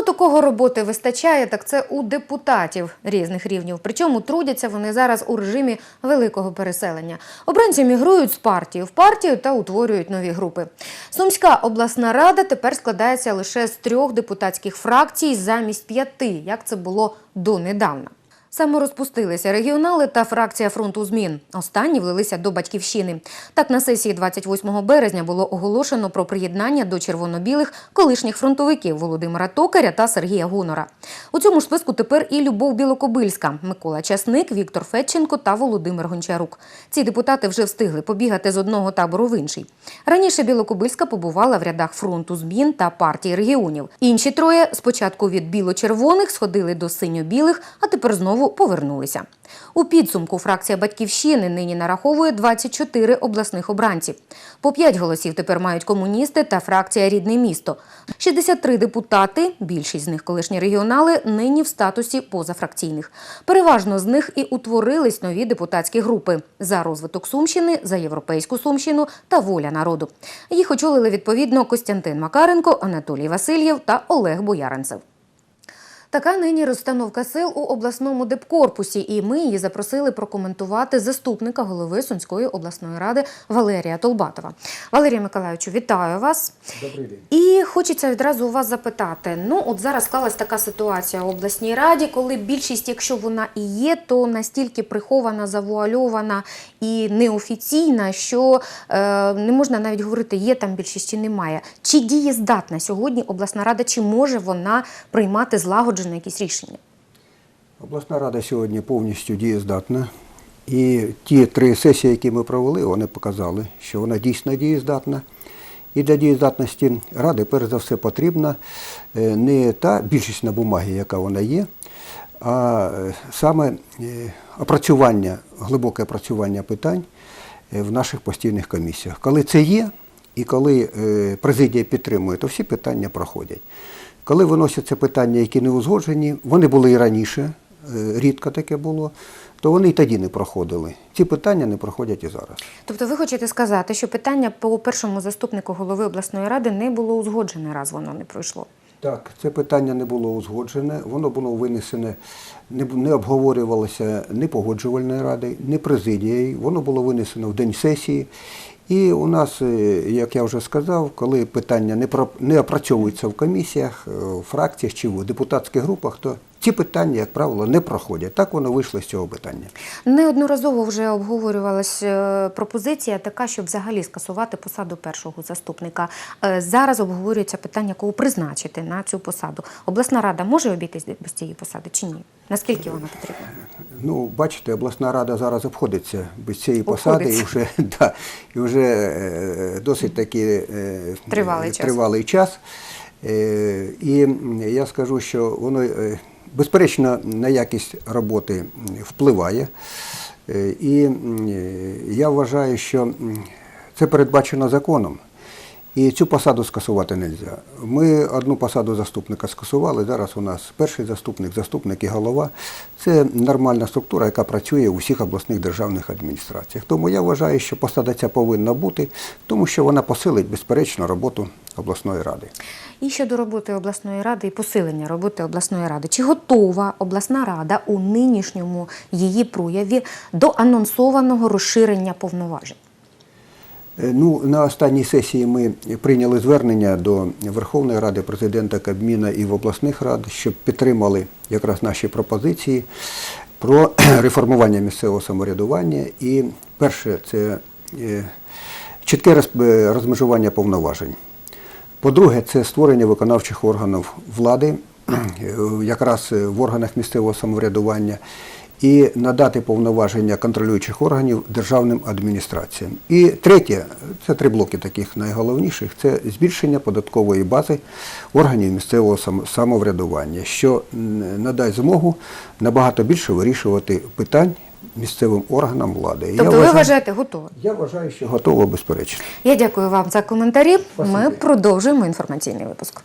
от такого роботи вистачає, так це у депутатів різних рівнів. Причому трудяться вони зараз у режимі великого переселення. Обранці мігрують з партії в партію та утворюють нові групи. Сумська обласна рада тепер складається лише з трьох депутатських фракцій замість п'яти, як це було донедавна. Саморозпустилися регіонали та фракція фронту змін. Останні влилися до батьківщини. Так, на сесії 28 березня було оголошено про приєднання до червоно-білих колишніх фронтовиків Володимира Токаря та Сергія Гонора. У цьому ж списку тепер і Любов Білокобильська, Микола Часник, Віктор Федченко та Володимир Гончарук. Ці депутати вже встигли побігати з одного табору в інший. Раніше Білокобильська побувала в рядах фронту змін та партії регіонів. Інші троє спочатку від біло-червоних сходили до синьо-білих, а тепер знову повернулися. У підсумку фракція Батьківщини нині нараховує 24 обласних обранців. По 5 голосів тепер мають комуністи та фракція Рідне місто. 63 депутати, більшість з них колишні регіонали, нині в статусі позафракційних. Переважно з них і утворились нові депутатські групи за розвиток Сумщини, за європейську Сумщину та воля народу. Їх очолили відповідно Костянтин Макаренко, Анатолій Васильєв та Олег Бояринцев. Така нині розстановка сил у обласному депкорпусі, і ми її запросили прокоментувати заступника голови Сумської обласної ради Валерія Толбатова. Валерія Миколаївичу, вітаю вас. Добрий день. І хочеться відразу у вас запитати: ну, от зараз склалась така ситуація в обласній раді, коли більшість, якщо вона і є, то настільки прихована, завуальована і неофіційна, що е, не можна навіть говорити, є там більшість чи немає. Чи дієздатна сьогодні обласна рада, чи може вона приймати злагоджено якісь рішення? Обласна рада сьогодні повністю дієздатна. І ті три сесії, які ми провели, вони показали, що вона дійсно дієздатна. І для дієздатності ради, перш за все, потрібна е, не та більшість на бумагі, яка вона є, а е, саме е, опрацювання, глибоке опрацювання питань в наших постійних комісіях. Коли це є, і коли е, президія підтримує, то всі питання проходять. Коли виносяться питання, які не узгоджені, вони були і раніше, е, рідко таке було, то вони і тоді не проходили. Ці питання не проходять і зараз. Тобто ви хочете сказати, що питання по першому заступнику голови обласної ради не було узгоджене, раз воно не пройшло? Так, це питання не було узгоджене, воно було винесене, не, не обговорювалося ні погоджувальною радою, ні президією, воно було винесено в день сесії. І у нас, е, як я вже сказав, коли питання не, про, не опрацьовуються в комісіях, е, в фракціях чи в депутатських групах, то ці питання, як правило, не проходять. Так воно вийшло з цього питання. Неодноразово вже обговорювалася е, пропозиція така, щоб взагалі скасувати посаду першого заступника. Е, Зараз обговорюється питання, кого призначити на цю посаду. Обласна рада може обійтись без цієї посади чи ні? Наскільки вона потрібна? Ну, бачите, обласна рада зараз обходиться без цієї посади і вже, да, і вже е, досить таки Тривалий час. тривалий час. Е, І я скажу, що воно безперечно на якість роботи впливає. Е, І я вважаю, що це передбачено законом. І цю посаду скасувати не можна. Ми одну посаду заступника скасували. Зараз у нас перший заступник, заступник і голова. Це нормальна структура, яка працює у всіх обласних державних адміністраціях. Тому я вважаю, що посада ця повинна бути, тому що вона посилить, безперечно, роботу обласної ради. І щодо роботи обласної ради і посилення роботи обласної ради, чи готова обласна рада у нинішньому її прояві до анонсованого розширення повноважень? Е, Ну, на останній сесії ми прийняли звернення до Верховної Ради, президента Кабміна і в обласних рад, щоб підтримали якраз наші пропозиції про реформування місцевого самоврядування. І перше це е, чітке е, розмежування повноважень. По-друге, це створення виконавчих органів влади, якраз в органах місцевого самоврядування, і надати повноваження контролюючих органів державним адміністраціям. І третє, це три блоки таких найголовніших, це збільшення податкової бази органів місцевого самоврядування, що надасть змогу набагато більше вирішувати питань місцевим органам влади. Тобто я ви вважаю- вважаєте готово? я вважаю, що готово, безперечно. Я дякую вам за коментарі. Ми продовжуємо інформаційний випуск.